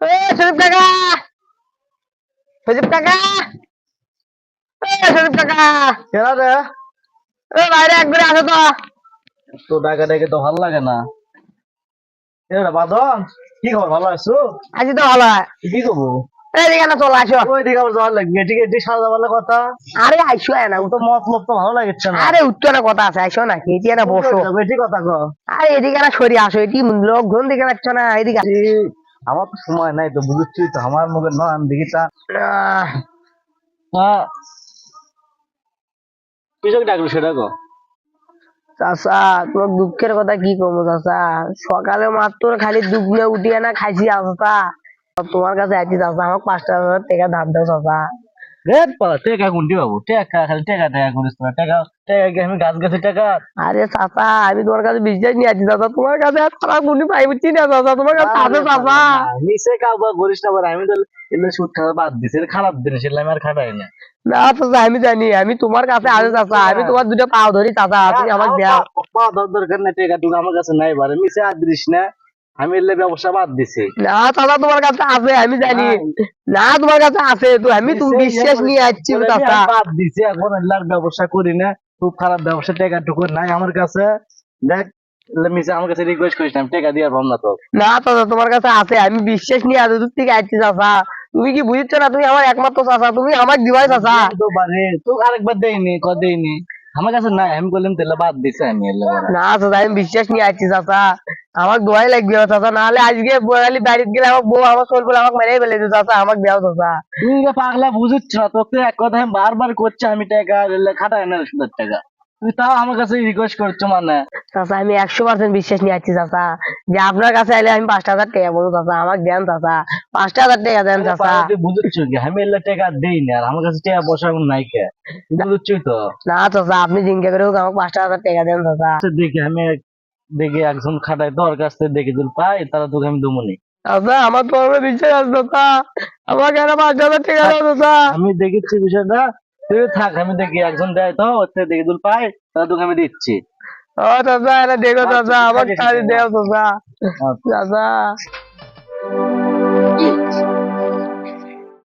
সজীব কাকা! এ সজীব কাকা! কেনা রে? এ বাইরে একবারে আসো তো। তো ডাকা ডেকে তো ভালো লাগে না। এরা বাদন কি খবর? ভালো আছো? তো ভালো। কি করব এদিকে না চলে আসো। ওই আবার যাওয়ার লাগবে। এটিকে এটি সাজা ভালো কথা। আরে আইসো না তো মত মত তো ভালো লাগছে না। আরে উত্তরে কথা আছে আইসো না এদিকে না বসো। এটি কথা কো। আরে এদিকে না সরি আসো এটি লোকজন দিকে না এদিকে আমার তো সময় নাই তো বুঝছি তো আমার মুখে না আমি দেখি তা। হ্যাঁ ডাকলো সেটা চাচা তোমার দুঃখের কথা কি কমো চাচা? সকালে মাত্র খালি নিয়ে উঠিয়ে না খাইছি চাচা। তোমার কাছে আছি চাচা আমার পাঁচটা হাজার টাকা ধার দাও চাচা। রে পালা টেকা কোনটি বাবু টেকা খালি টেকা টেকা করিস না টেকা টেকা কি আমি গাছ গাছে টেকা আরে চাচা আমি তোমার কাছে বিশ্বাস নিয়ে আছি চাচা তোমার কাছে আর খারাপ গুণি পাই বুঝছি না চাচা তোমার কাছে আছে চাচা নিচে কাউকে করিস না আবার আমি তো এগুলো সুদ খাওয়া বাদ দিছি এটা খারাপ জিনিস এগুলো আমি আর খাটাই না না চাচা আমি জানি আমি তোমার কাছে আছে চাচা আমি তোমার দুটো পাও ধরি চাচা তুমি আমাকে দাও পাওয়া দর- দরকার নাই টেকা টুকু আমার কাছে নাই বারে মিশে আর দিস না আমি এলে ব্যবসা বাদ দিছি। না চাচা তোমার কাছে আছে আমি জানি। না তোমার কাছে আছে তো আমি তুমি বিশ্বাস নিয়ে আসছি আর বাদ দিছি এখন এলার ব্যবসা করি না। খুব খারাপ ব্যবসা টেকা টুকু নাই আমার কাছে। দেখ এলে আমার কাছে রিকোয়েস্ট করিস না টেকা দিয়ে পাবো না তো না চাচা তোমার কাছে আছে আমি বিশ্বাস নিয়ে এত দূর থেকে আসছি চাচা। তুমি কি বুঝছ না তুমি আমার একমাত্র চাচা তুমি আমার দিবাই চাচা। তো বারে তো আরেকবার দেয়নি ক দেয়নি আমার কাছে নাই আমি বললাম তেলে বাদ দিছে আমি না চাচা আমি বিশ্বাস নিয়ে আসছি চাচা। আমার দোয়াই লাগবে চাচা নাহলে আজকে বোয়ালি বাড়িতে গেলে আমার বউ আমার শোল বলে আমাকে মেরে ফেলে চাচা আমাকে দেও চাচা। তুই যে পাগলা বুঝিস না তোকে এক কথা আমি বারবার করছে আমি টাকা খাটাই না সুদের টাকা। তুই তাও আমার কাছে রিকোয়েস্ট করছ মানে। চাচা আমি একশো পার্সেন্ট বিশ্বাস নিয়ে আসছি চাচা। যে আপনার কাছে এলে আমি পাঁচটা হাজার টাকা বলব চাচা আমাকে দেন চাচা। পাঁচটা হাজার টাকা দেন চাচা। তুই কি? আমি এলে টাকা দেই না আর আমার কাছে টাকা পয়সা এখন নাই কে? তুই তো? না চাচা আপনি জিজ্ঞাসা করে হোক আমাকে পাঁচটা হাজার টাকা দেন চাচা। আচ্ছা, দেখি আমি দেখি একজন খাটায় তোর কাছ থেকে দেখি তুই পাই তারা তোকে আমি দুমুনি চাচা আমার তো আমার বিশ্বাস আছে চাচা আমাকে পাঁচ হাজার টাকা দাও দাদা আমি দেখেছি বিষয়টা। তুই থাক আমি দেখি একজন দেয় তো ওর থেকে দেখি তুই পাই তারা তোকে আমি দিচ্ছি। ও দাদা এটা দেখো দাদা আমাকে কাজ আছে, খালি ঠিক দেও দাদা আচ্ছা। চাচা